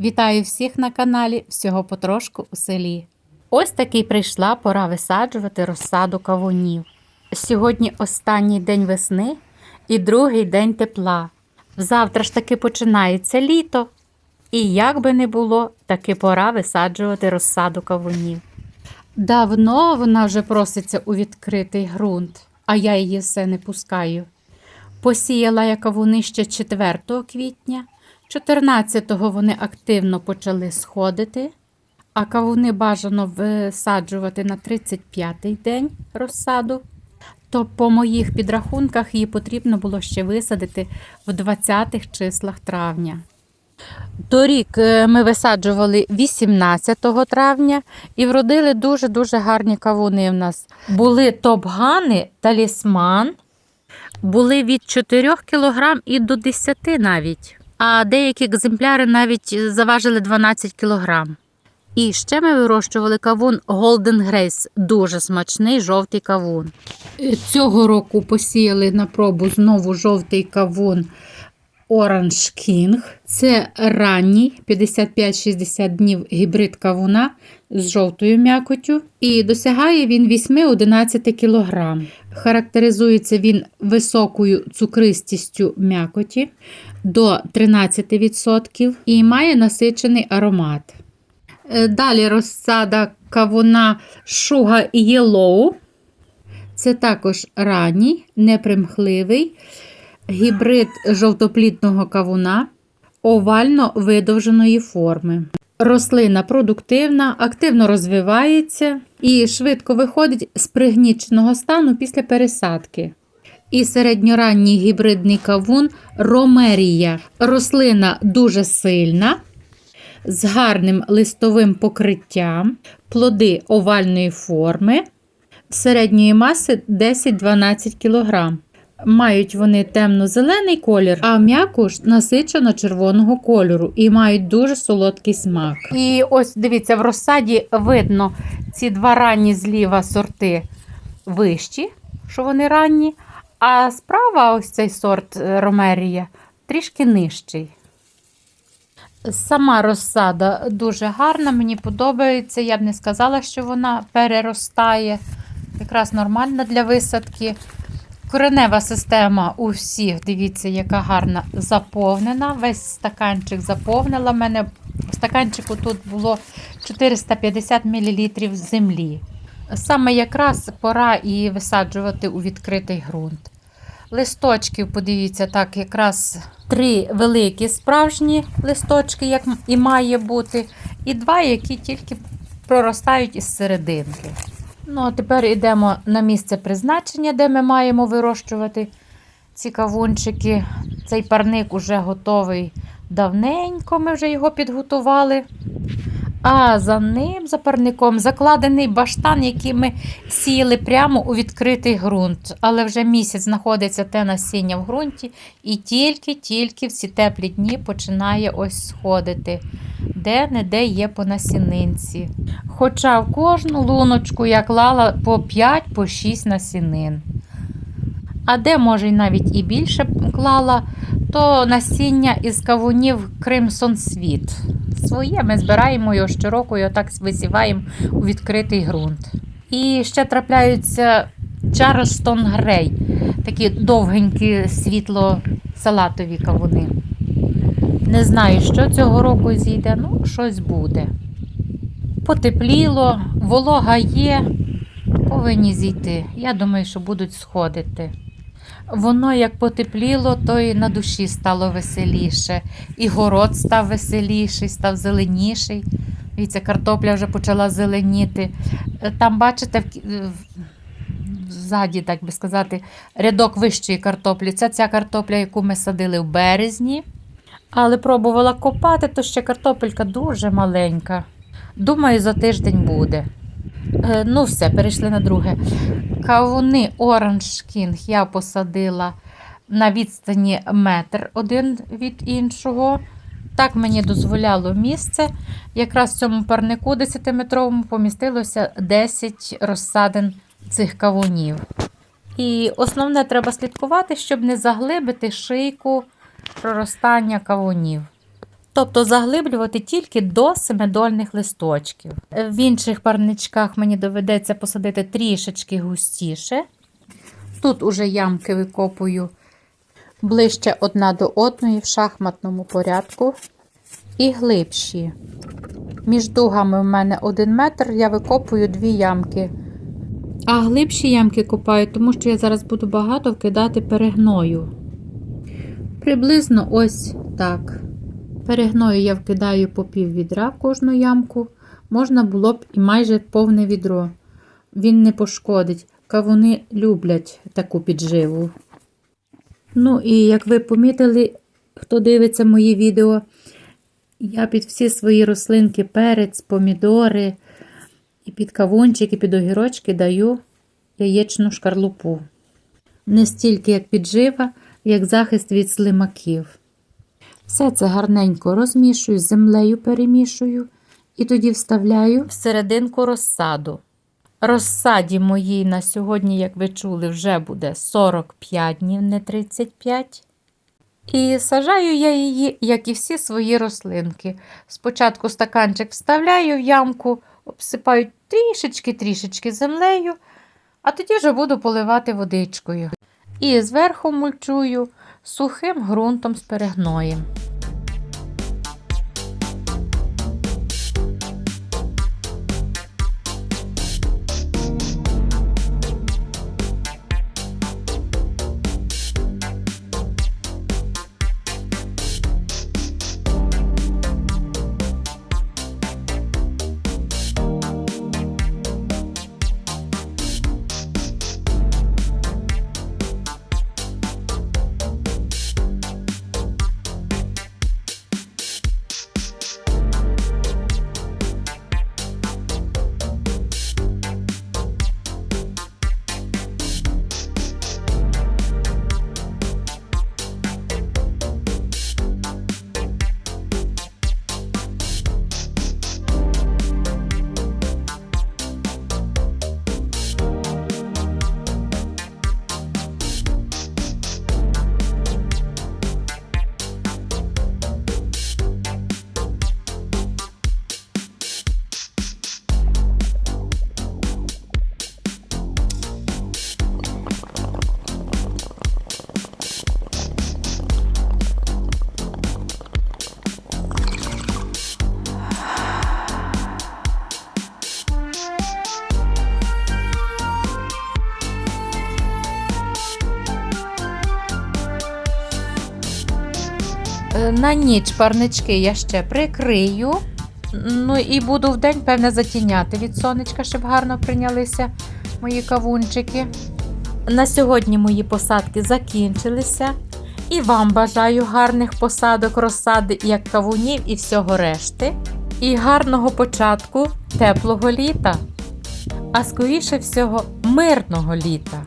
Вітаю всіх на каналі Всього потрошку у селі. Ось таки прийшла пора висаджувати розсаду кавунів. Сьогодні останній день весни і другий день тепла. Завтра ж таки починається літо. І як би не було, таки пора висаджувати розсаду кавунів. Давно вона вже проситься у відкритий ґрунт, а я її все не пускаю. Посіяла я кавуни ще 4 квітня, 14-го вони активно почали сходити, а кавуни бажано висаджувати на 35-й день розсаду. То по моїх підрахунках її потрібно було ще висадити в 20-х числах травня. Торік е, ми висаджували 18 травня і вродили дуже-дуже гарні кавуни в нас. Були топгани, талісман, були від 4 кг і до 10 навіть. А деякі екземпляри навіть заважили 12 кг. І ще ми вирощували кавун Golden Grace, дуже смачний жовтий кавун. Цього року посіяли на пробу знову жовтий кавун Orange King. Це ранній 55-60 днів гібрид кавуна з жовтою м'якотю. І досягає він 8-11 кг. Характеризується він високою цукристістю м'якоті до 13% і має насичений аромат. Е, Далі розсада кавуна Sugar Yellow. Це також ранній, непримхливий гібрид жовтоплідного кавуна овально видовженої форми. Рослина продуктивна, активно розвивається і швидко виходить з пригніченого стану після пересадки. І середньоранній гібридний кавун ромерія. Рослина дуже сильна, з гарним листовим покриттям, плоди овальної форми, середньої маси 10-12 кг. Мають вони темно-зелений колір, а м'якуш насичено червоного кольору і мають дуже солодкий смак. І ось дивіться, в розсаді видно ці два ранні зліва сорти вищі, що вони ранні, а справа ось цей сорт е, ромерія трішки нижчий. Сама розсада дуже гарна, мені подобається. Я б не сказала, що вона переростає. Якраз нормальна для висадки. Коренева система у всіх, дивіться, яка гарна заповнена. Весь стаканчик заповнила. У мене в стаканчику тут було 450 мл землі. Саме якраз пора і висаджувати у відкритий ґрунт. Листочків, подивіться, так, якраз три великі справжні листочки, як і має бути, і два, які тільки проростають із серединки. Ну, а тепер йдемо на місце призначення, де ми маємо вирощувати ці кавунчики. Цей парник уже готовий давненько, ми вже його підготували. А за ним, за парником, закладений баштан, який ми сіяли прямо у відкритий ґрунт. Але вже місяць знаходиться те насіння в ґрунті, і тільки-тільки в ці теплі дні починає ось сходити, де-не-де є по насінинці. Хоча в кожну луночку я клала по 5-6 насінин. А де, може, й навіть і більше клала, то насіння із кавунів Crimson Світ. Своє ми збираємо його щороку і отак висіваємо у відкритий ґрунт. І ще трапляються Charleston Грей, такі довгенькі світло-салатові кавуни. Не знаю, що цього року зійде, ну, щось буде. Потепліло, волога є, повинні зійти. Я думаю, що будуть сходити. Воно як потепліло, то й на душі стало веселіше. І город став веселіший, став зеленіший. Дивіться, картопля вже почала зеленіти. Е, Там, бачите, в- ззаді, так би сказати, рядок вищої картоплі. Це ця картопля, яку ми садили в березні. Але пробувала копати, то ще картопелька дуже маленька. Думаю, за тиждень буде. Е, Ну, все, перейшли на друге. Кавуни Orange King я посадила на відстані метр один від іншого. Так мені дозволяло місце. Якраз в цьому парнику 10-метровому помістилося 10 розсадин цих кавунів. І основне треба слідкувати, щоб не заглибити шийку проростання кавунів. Тобто заглиблювати тільки до семидольних листочків. В інших парничках мені доведеться посадити трішечки густіше. Тут уже ямки викопую ближче одна до одної в шахматному порядку і глибші. Між дугами в мене 1 метр, я викопую дві ямки. А глибші ямки копаю, тому що я зараз буду багато вкидати перегною. Приблизно ось так. Перегною я вкидаю по пів відра в кожну ямку. Можна було б і майже повне відро. Він не пошкодить. Кавуни люблять таку підживу. Ну і як ви помітили, хто дивиться мої відео, я під всі свої рослинки, перець, помідори, і під кавунчики, під огірочки даю яєчну шкарлупу. Не стільки як піджива, як захист від слимаків. Все це гарненько розмішую, з землею перемішую і тоді вставляю в серединку розсаду. Розсаді моїй на сьогодні, як ви чули, вже буде 45 днів, не 35. І сажаю я її, як і всі свої рослинки. Спочатку стаканчик вставляю в ямку, обсипаю трішечки-трішечки землею, а тоді вже буду поливати водичкою. І зверху мульчую сухим ґрунтом з перегноєм. На ніч парнички я ще прикрию. Ну і буду вдень, певне, затіняти від сонечка, щоб гарно прийнялися мої кавунчики. На сьогодні мої посадки закінчилися. І вам бажаю гарних посадок, розсади, як кавунів і всього решти. І гарного початку теплого літа. А скоріше всього, мирного літа.